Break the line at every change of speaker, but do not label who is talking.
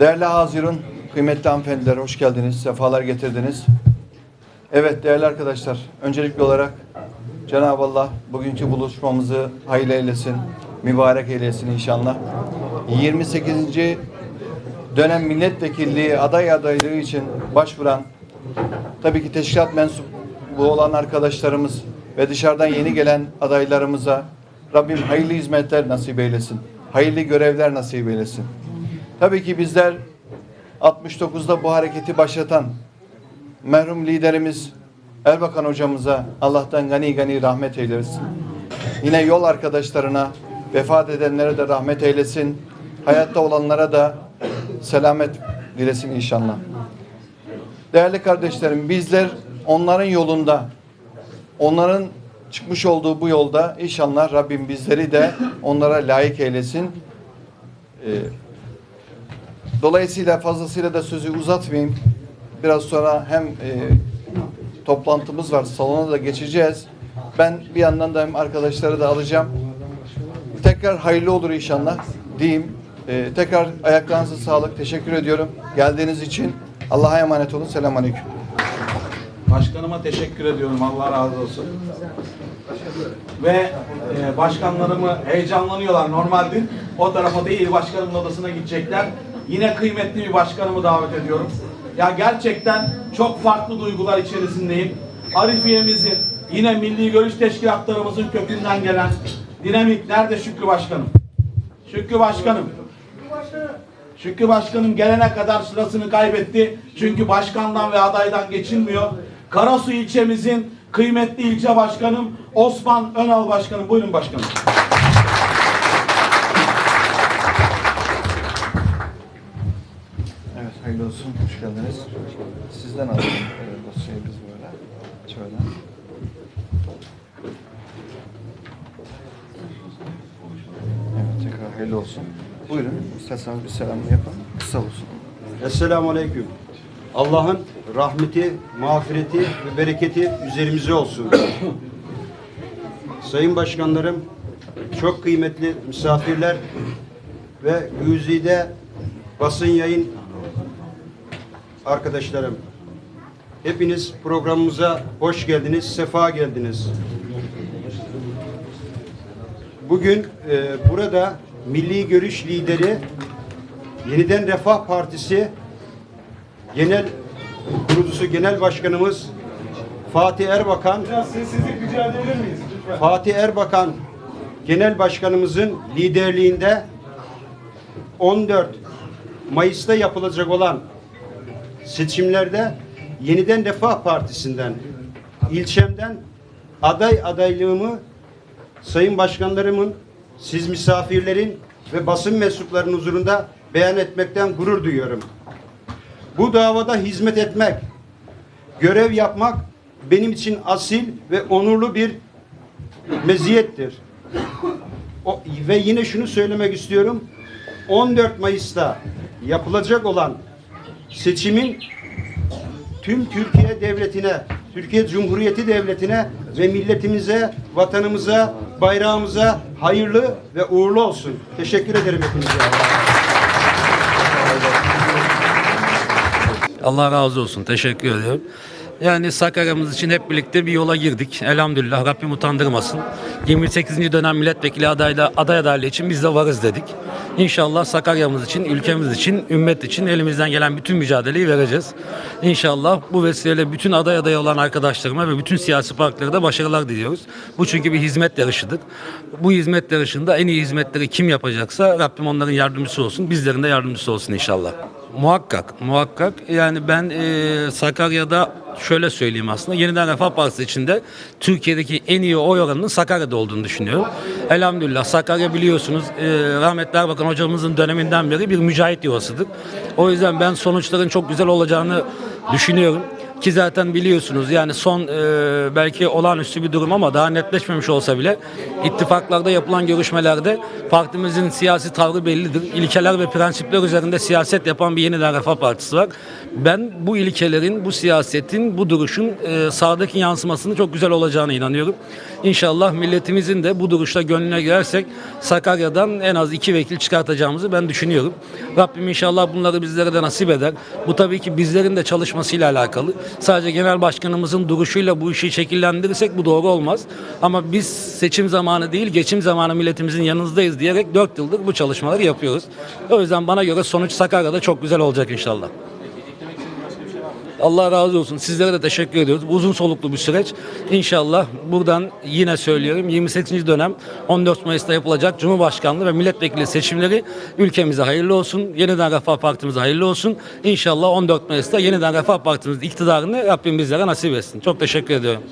Değerli Hazirun, kıymetli hanımefendiler hoş geldiniz, sefalar getirdiniz. Evet değerli arkadaşlar, öncelikli olarak Cenab-ı Allah bugünkü buluşmamızı hayırlı eylesin, mübarek eylesin inşallah. 28. dönem milletvekilliği aday adaylığı için başvuran, tabii ki teşkilat mensubu olan arkadaşlarımız ve dışarıdan yeni gelen adaylarımıza Rabbim hayırlı hizmetler nasip eylesin. Hayırlı görevler nasip eylesin. Tabii ki bizler 69'da bu hareketi başlatan merhum liderimiz Erbakan hocamıza Allah'tan gani gani rahmet eylesin. Yine yol arkadaşlarına, vefat edenlere de rahmet eylesin. Hayatta olanlara da selamet dilesin inşallah. Değerli kardeşlerim bizler onların yolunda, onların çıkmış olduğu bu yolda inşallah Rabbim bizleri de onlara layık eylesin. Ee, Dolayısıyla fazlasıyla da sözü uzatmayayım. Biraz sonra hem e, toplantımız var, salona da geçeceğiz. Ben bir yandan da hem arkadaşları da alacağım. Tekrar hayırlı olur inşallah diyeyim. E, tekrar ayaklarınıza sağlık. Teşekkür ediyorum. Geldiğiniz için Allah'a emanet olun. Selamun Aleyküm.
Başkanıma teşekkür ediyorum. Allah razı olsun. Ve e, başkanlarımı heyecanlanıyorlar. Normalde o tarafa değil başkanımın odasına gidecekler. Yine kıymetli bir başkanımı davet ediyorum. Ya gerçekten çok farklı duygular içerisindeyim. Arifiye'mizin yine milli görüş teşkilatlarımızın kökünden gelen dinamik nerede Şükrü Başkanım? Şükrü Başkanım. Şükrü Başkanım gelene kadar sırasını kaybetti. Çünkü başkandan ve adaydan geçilmiyor. Karasu ilçemizin kıymetli ilçe başkanım Osman Önal Başkanım. Buyurun başkanım.
Hayırlı olsun. Hoş geldiniz. Sizden alalım dosyayı biz böyle. Şöyle. Evet tekrar hayırlı olsun. Buyurun. İsterseniz bir selam yapın. Kısa olsun.
Esselamu Aleyküm. Allah'ın rahmeti, mağfireti ve bereketi üzerimize olsun. Sayın başkanlarım, çok kıymetli misafirler ve güzide basın yayın arkadaşlarım. Hepiniz programımıza hoş geldiniz, sefa geldiniz. Bugün e, burada Milli Görüş lideri Yeniden Refah Partisi Genel Kurucusu Genel Başkanımız Fatih Erbakan
Biraz sessizlik rica edebilir miyiz? Lütfen.
Fatih Erbakan Genel Başkanımızın liderliğinde 14 Mayıs'ta yapılacak olan seçimlerde Yeniden Refah Partisi'nden ilçemden aday adaylığımı sayın başkanlarımın, siz misafirlerin ve basın mensuplarının huzurunda beyan etmekten gurur duyuyorum. Bu davada hizmet etmek, görev yapmak benim için asil ve onurlu bir meziyettir. O, ve yine şunu söylemek istiyorum. 14 Mayıs'ta yapılacak olan seçimin tüm Türkiye devletine, Türkiye Cumhuriyeti devletine ve milletimize, vatanımıza, bayrağımıza hayırlı ve uğurlu olsun. Teşekkür ederim hepinize.
Allah razı olsun. Teşekkür ediyorum. Yani Sakarya'mız için hep birlikte bir yola girdik. Elhamdülillah Rabbim utandırmasın. 28. dönem milletvekili adayla, aday adaylığı için biz de varız dedik. İnşallah Sakarya'mız için, ülkemiz için, ümmet için elimizden gelen bütün mücadeleyi vereceğiz. İnşallah bu vesileyle bütün aday adayı olan arkadaşlarıma ve bütün siyasi partileri de başarılar diliyoruz. Bu çünkü bir hizmet yarışıdır. Bu hizmet yarışında en iyi hizmetleri kim yapacaksa Rabbim onların yardımcısı olsun. Bizlerin de yardımcısı olsun inşallah. Muhakkak, muhakkak. Yani ben e, Sakarya'da şöyle söyleyeyim aslında. Yeniden Refah Partisi içinde Türkiye'deki en iyi oy oranının Sakarya'da olduğunu düşünüyorum. Elhamdülillah Sakarya biliyorsunuz e, rahmetli Erbakan hocamızın döneminden beri bir mücahit yuvasıdır. O yüzden ben sonuçların çok güzel olacağını düşünüyorum. Ki zaten biliyorsunuz yani son e, belki olağanüstü bir durum ama daha netleşmemiş olsa bile ittifaklarda yapılan görüşmelerde partimizin siyasi tavrı bellidir. İlkeler ve prensipler üzerinde siyaset yapan bir yeniden Refah Partisi var. Ben bu ilkelerin, bu siyasetin, bu duruşun e, sahadaki yansımasını çok güzel olacağına inanıyorum. İnşallah milletimizin de bu duruşla gönlüne girersek Sakarya'dan en az iki vekil çıkartacağımızı ben düşünüyorum. Rabbim inşallah bunları bizlere de nasip eder. Bu tabii ki bizlerin de çalışmasıyla alakalı. Sadece genel başkanımızın duruşuyla bu işi şekillendirirsek bu doğru olmaz. Ama biz seçim zamanı değil geçim zamanı milletimizin yanınızdayız diyerek 4 yıldır bu çalışmaları yapıyoruz. O yüzden bana göre sonuç Sakarya'da çok güzel olacak inşallah. Allah razı olsun. Sizlere de teşekkür ediyoruz. Bu Uzun soluklu bir süreç. İnşallah buradan yine söylüyorum 28. dönem 14 Mayıs'ta yapılacak Cumhurbaşkanlığı ve milletvekili seçimleri ülkemize hayırlı olsun. Yeniden Refah Partimize hayırlı olsun. İnşallah 14 Mayıs'ta yeniden Refah Partimizin iktidarını Rabbim bizlere nasip etsin. Çok teşekkür ediyorum.